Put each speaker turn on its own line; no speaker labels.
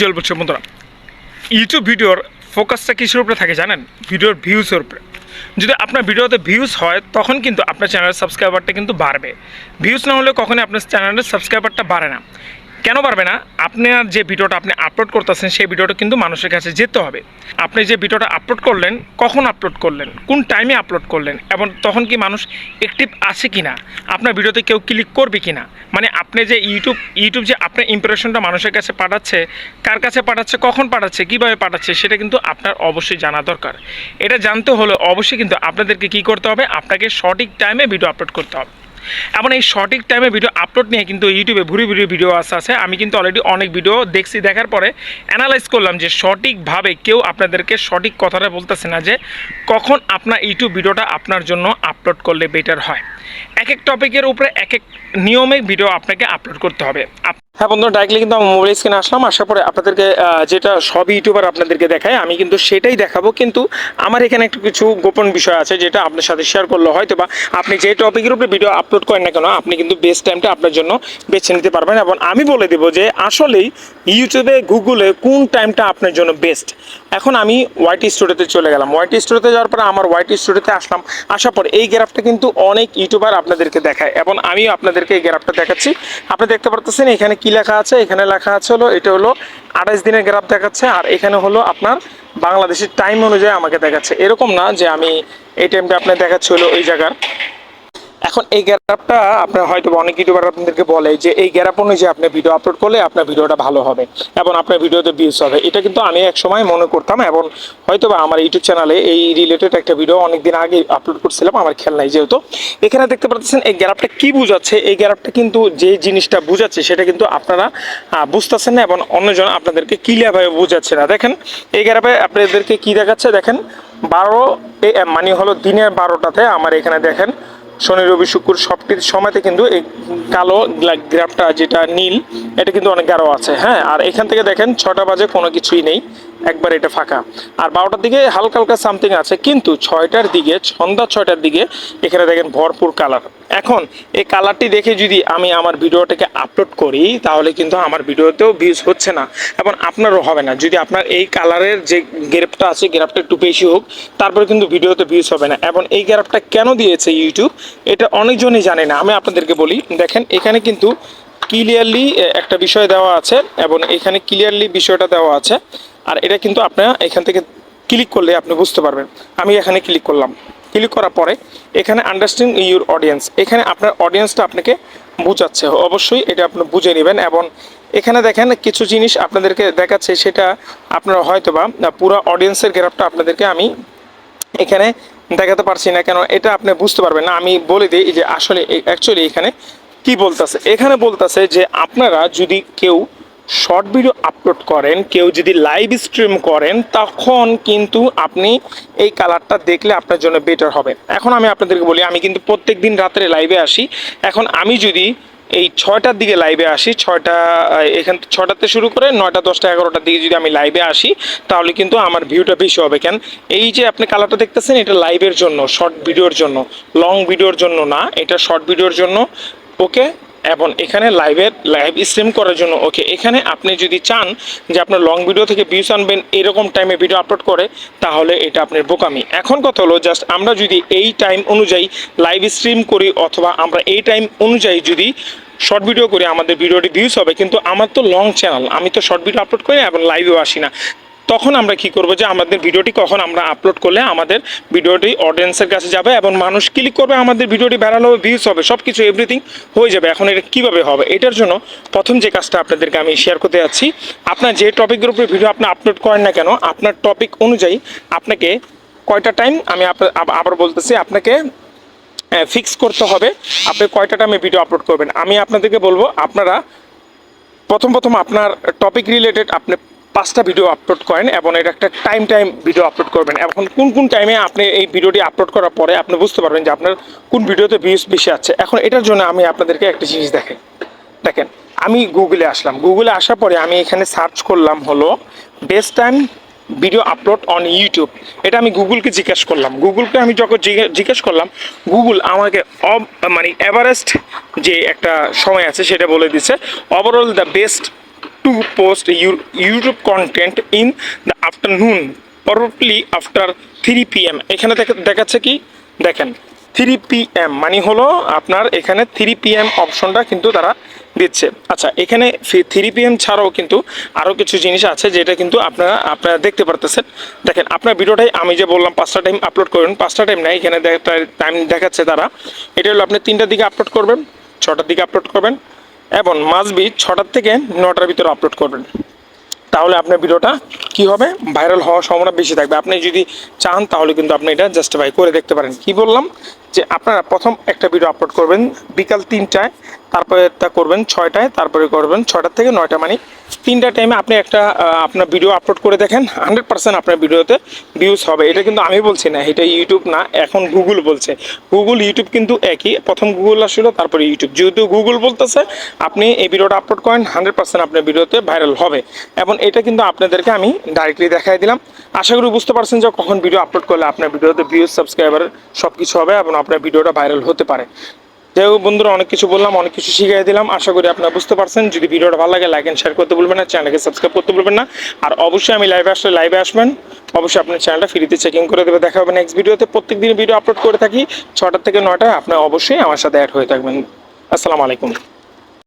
জল বলছে, বন্ধুরা। ইউটিউব ভিডিওর ফোকাসটা কিসের উপরে থাকে জানেন? ভিডিওর ভিউজের উপরে। যদি আপনার ভিডিওতে ভিউজ হয়, তখন কিন্তু আপনার চ্যানেলের সাবস্ক্রাইবারটা কিন্তু বাড়বে। ভিউজ না হলে কখনই আপনার চ্যানেলের সাবস্ক্রাইবারটা বাড়ে না। কেন পারবে না? আপনার যে ভিডিওটা আপনি আপলোড করতেছেন, সেই ভিডিওটা কিন্তু মানুষের কাছে যেতে হবে। আপনি যে ভিডিওটা আপলোড করলেন, কখন আপলোড করলেন? কোন টাইমে আপলোড করলেন? এবং তখন কি মানুষ অ্যাক্টিভ আছে কি না আপনার ভিডিওতে কেউ ক্লিক করবে কি না মানে আপনি যে ইউটিউব ইউটিউব যে আপনার ইম্প্রেশনটা মানুষের কাছে পাঠাচ্ছে, কার কাছে পাঠাচ্ছে, কখন পাঠাচ্ছে, কীভাবে পাঠাচ্ছে, সেটা কিন্তু আপনার অবশ্যই জানা দরকার। এটা জানতে হলে অবশ্যই কিন্তু আপনাদেরকে কী করতে হবে? আপনাকে সঠিক টাইমে ভিডিও আপলোড করতে হবে। এমন এই সঠিক টাইমে ভিডিও আপলোড নিয়ে কিন্তু ইউটিউবে ভুরি ভুরি ভিডিও আসা আছে। আমি কিন্তু অলরেডি অনেক ভিডিও দেখছি, দেখার পরে অ্যানালাইজ করলাম যে সঠিকভাবে কেউ আপনাদেরকে সঠিক কথাটা বলতেছে না যে কখন আপনার ইউটিউব ভিডিওটা আপনার জন্য আপলোড করলে বেটার হয়। এক এক টপিকের উপরে এক এক নিয়মে ভিডিও আপনাকে আপলোড করতে হবে। হ্যাঁ বন্ধু ডাইরেক্টলি কিন্তু আমার মোবাইল স্ক্রিনে আসলাম। আসার পরে আপনাদেরকে যেটা সব ইউটিউবার আপনাদেরকে দেখায়, আমি কিন্তু সেটাই দেখাবো। কিন্তু আমার এখানে একটু কিছু গোপন বিষয় আছে, যেটা আপনার সাথে শেয়ার করলে হয়তো বা আপনি যে টপিকের উপরে ভিডিও আপলোড করেন না কেন, আপনি কিন্তু বেস্ট টাইমটা আপনার জন্য বেছে নিতে পারবেন। এবং আমি বলে দেবো যে, আসলেই ইউটিউবে গুগলে কোন টাইমটা আপনার জন্য বেস্ট এখন আমি ওয়াইটি স্টুডিওতে চলে গেলাম। ওয়াইটি স্টুডিওতে যাওয়ার পরে আমার ওয়াইটি স্টুডিওতে আসলাম। আসার পর এই গ্রাফটা কিন্তু অনেক ইউটিউবার আপনাদেরকে দেখায়। এবং আমি আপনাদেরকে এই গ্রাফটা দেখাচ্ছি। আপনি দেখতে পারতেছেন এখানে কি লেখা আছে? এখানে লেখা আছে হলো, এটা হলো আঠাইশ দিনের গ্রাফ দেখাচ্ছে, আর এখানে হলো আপনার বাংলাদেশের টাইম অনুযায়ী আমাকে দেখাচ্ছে। এরকম না যে আমি এই টাইমটা আপনার দেখাচ্ছে হলো ওই জায়গার। এখন এই গ্যারাপটা আপনার হয়তো অনেক ইউটিউবার আপনাদেরকে বলে যে এই গ্যারাপ অনুযায়ী আপনি ভিডিও আপলোড করলে আপনার ভিডিওটা ভালো হবে এবং আপনার ভিডিওতে ভিউজ হবে। এটা কিন্তু আমি এক সময় মনে করতাম এবং হয়তো বা আমার ইউটিউব চ্যানেলে এই রিলেটেড একটা ভিডিও অনেকদিন আগে আপলোড করছিলাম, আমার খেয়াল নাই যেহেতু। এখানে দেখতে পাচ্ছেন এই গ্যারাপটা কি বুঝাচ্ছে? এই গ্যারাপটা কিন্তু যে জিনিসটা বুঝাচ্ছে সেটা কিন্তু আপনারা বুঝতেছেন না এবং অন্যজন আপনাদেরকে ক্লিয়ারভাবে বুঝাচ্ছে না। দেখেন, এই গ্যারাপে আপনাদেরকে কি দেখাচ্ছে? দেখেন, বারো এ মানে হলো দিনের বারোটাতে আমার এখানে দেখেন শনি, রবি, শুক্র সবটির সময়তে কিন্তু এই কালো গ্রাফটা যেটা নীল, এটা কিন্তু অনেক গাঢ় আছে হ্যাঁ? আর এখান থেকে দেখেন ছটা বাজে কোনো কিছুই নেই। একবার এটা ফাঁকা। আর বারোটার দিকে হালকা হালকা সামথিং আছে, কিন্তু ছয়টার দিকে, সন্ধ্যা ছয়টার দিকে এখানে দেখেন ভরপুর কালার এখন এই কালারটি দেখে যদি আমি আমার ভিডিওটাকে আপলোড করি, তাহলে কিন্তু আমার ভিডিওতেও ভিউজ হচ্ছে না। এবং আপনারও হবে না। যদি আপনার এই কালারের যে গ্রেপটা আছে গ্রাফটা একটু বেশি হোক, তারপরে কিন্তু ভিডিওতে ভিউজ হবে না। এবং এই গ্রাফটা কেন দিয়েছে ইউটিউব এটা অনেকজনই জানে না। আমি আপনাদেরকে বলি, দেখেন এখানে কিন্তু ক্লিয়ারলি একটা বিষয় দেওয়া আছে এবং এখানে ক্লিয়ারলি বিষয়টা দেওয়া আছে। আর এটা কিন্তু আপনার এখান থেকে ক্লিক করলে আপনি বুঝতে পারবেন। আমি এখানে ক্লিক করলাম। ক্লিক করার পরে এখানে আন্ডারস্ট্যান্ড ইউর অডিয়েন্স এখানে আপনার অডিয়েন্সটা আপনাকে বুঝাচ্ছে। অবশ্যই এটা আপনি বুঝে নেবেন এবং এখানে দেখেন কিছু জিনিস আপনাদেরকে দেখাচ্ছে, সেটা আপনারা হয়তো বা পুরো অডিয়েন্সের গ্রাফটা আপনাদেরকে আমি এখানে দেখাতে পারছি না। কেন এটা আপনি বুঝতে পারবেন না। আমি বলে দিই যে আসলে অ্যাকচুয়ালি এখানে কি বলতেছে? এখানে বলতেছে যে আপনারা যদি কেউ শর্ট ভিডিও আপলোড করেন, কেউ যদি লাইভ স্ট্রিম করেন, তখন কিন্তু আপনি এই কালারটা দেখলে আপনার জন্য বেটার হবে। এখন আমি আপনাদেরকে বলি, আমি কিন্তু প্রত্যেক দিন রাত্রে লাইভে আসি। এখন আমি যদি এই ছয়টার দিকে লাইভে আসি, ছয়টা এখান ছটাতে শুরু করে নয়টা, দশটা, এগারোটার দিকে যদি আমি লাইভে আসি, তাহলে কিন্তু আমার ভিউটা বেশি হবে। কেন? এই যে আপনি কালারটা দেখতেছেন, এটা লাইভের জন্য শর্ট ভিডিওর জন্য লং ভিডিওর জন্য না, এটা শর্ট ভিডিওর জন্য ওকে এবং এখানে লাইভের লাইভ স্ট্রিম করার জন্য ওকে এখানে আপনি যদি চান যে আপনার লং ভিডিও থেকে ভিউস আনবেন, এরকম টাইমে ভিডিও আপলোড করে, তাহলে এটা আপনার বোকামি। এখন কথা হলো জাস্ট আমরা যদি এই টাইম অনুযায়ী লাইভ স্ট্রিম করি, অথবা আমরা এই টাইম অনুযায়ী যদি শর্ট ভিডিও করি, আমাদের ভিডিওটি ভিউস হবে, কিন্তু আমার তো লং চ্যানেল আমি তো শর্ট ভিডিও আপলোড করি এবং লাইভেও আসি না। তখন আমরা কি করব যে আমাদের ভিডিওটি কখন আমরা আপলোড করলে আমাদের ভিডিওটি অডিয়েন্সের কাছে যাবে এবং মানুষ ক্লিক করবে, আমাদের ভিডিওটি ভাইরাল হবে ভিউজ হবে সব কিছু এভরিথিং হয়ে যাবে। এখন এটা কীভাবে হবে? এটার জন্য প্রথম যে কাজটা আপনাদেরকে আমি শেয়ার করতে যাচ্ছি, আপনার যে টপিকের উপরে ভিডিও আপনি আপলোড করেন না কেন, আপনার টপিক অনুযায়ী আপনাকে কয়টা টাইম আমি আবার বলতেছি, আপনাকে ফিক্স করতে হবে, আপনি কয়টা টাইমে ভিডিও আপলোড করবেন। আমি আপনাদেরকে বলব, আপনারা প্রথম প্রথম আপনার টপিক রিলেটেড আপনি পাঁচটা ভিডিও আপলোড করেন এবং এটা একটা টাইম টাইম ভিডিও আপলোড করবেন। এখন কোন কোন টাইমে আপনি এই ভিডিওটি আপলোড করার পরে আপনি বুঝতে পারবেন যে আপনার কোন ভিডিওতে ভিউজ বেশি আছে। এখন এটার জন্য আমি আপনাদেরকে একটা জিনিস দেখাই দেখেন, আমি গুগলে আসলাম। গুগলে আসার পরে আমি এখানে সার্চ করলাম হলো best time video upload on YouTube এটা আমি গুগলকে জিজ্ঞেস করলাম। গুগলকে আমি যখন জিজ্ঞে- জিজ্ঞেস করলাম গুগল আমাকে অব মানে এভারেস্ট যে একটা সময় আছে সেটা বলে দিছে। Overall the best to post YouTube content in the afternoon পরবর্তলি after three P M এখানে দেখা- দেখাচ্ছে কি? দেখেন থ্রি পি এম মানে হলো আপনার এখানে থ্রি পি এম অপশনটা কিন্তু তারা দিচ্ছে। আচ্ছা এখানে থ্রি পি এম ছাড়াও কিন্তু আরও কিছু জিনিস আছে যেটা কিন্তু আপনারা আপনারা দেখতে পারতেছেন। দেখেন, আপনার ভিডিওটাই আমি যে বললাম, পাঁচটা টাইম আপলোড করবেন পাঁচটা টাইম নাই, এখানে টাইম দেখাচ্ছে তারা। এটা হলো আপনি তিনটার দিকে আপলোড করবেন, ছটার দিকে আপলোড করবেন এবং মাসবি ছটার থেকে নটার ভিতরে আপলোড করবেন। তাহলে আপনার ভিডিওটা কি হবে? ভাইরাল হওয়ার সম্ভাবনা বেশি থাকবে। আপনি যদি চান, তাহলে কিন্তু আপনি এটা জাস্টিফাই করে দেখতে পারেন। কি বললাম? যে আপনারা প্রথম একটা ভিডিও আপলোড করবেন বিকাল তিনটায়। তারপরে তা করবেন ছয়টায়, তারপরে করবেন ছয়টার থেকে নয়টা মানে তিনটা টাইমে আপনি একটা আপনার ভিডিও আপলোড করে দেখেন হান্ড্রেড পার্সেন্ট আপনার ভিডিওতে ভিউজ হবে। এটা কিন্তু আমি বলছি না, এটা ইউটিউব না, এখন গুগল বলছে। গুগল ইউটিউব কিন্তু একই, প্রথম গুগল আসলো তারপরে ইউটিউব যেহেতু গুগল বলতেছে, আপনি এই ভিডিওটা আপলোড করেন হান্ড্রেড পার্সেন্ট আপনার ভিডিওতে ভাইরাল হবে। এবং এটা কিন্তু আপনাদেরকে আমি ডাইরেক্টলি দেখাই দিলাম। আশা করি বুঝতে পারছেন যে কখন ভিডিও আপলোড করলে আপনার ভিডিওতে ভিউজ সাবস্ক্রাইবার সব কিছু হবে এবং আপনার ভিডিওটা ভাইরাল হতে পারে। যাই হোক বন্ধুরা, অনেক কিছু বললাম, অনেক কিছু শিখিয়ে দিলাম। আশা করি আপনারা বুঝতে পারছেন। যদি ভিডিওটা ভালো লাগে লাইক এন্ড শেয়ার করতে বলবেন না, চ্যানেলকে সাবস্ক্রাইব করতে বলবেন না। আর অবশ্যই আমি লাইভে আসলে লাইভে আসবেন। অবশ্যই আপনার চ্যানেলটা ফ্রিতে চেকিং করে দেবে। দেখা হবে নেক্সট ভিডিওতে প্রত্যেক দিন ভিডিও আপলোড করে থাকি। ছটা থেকে নটায় আপনার অবশ্যই আমার সাথে অ্যাড হয়ে থাকবেন। আসসালামু আলাইকুম।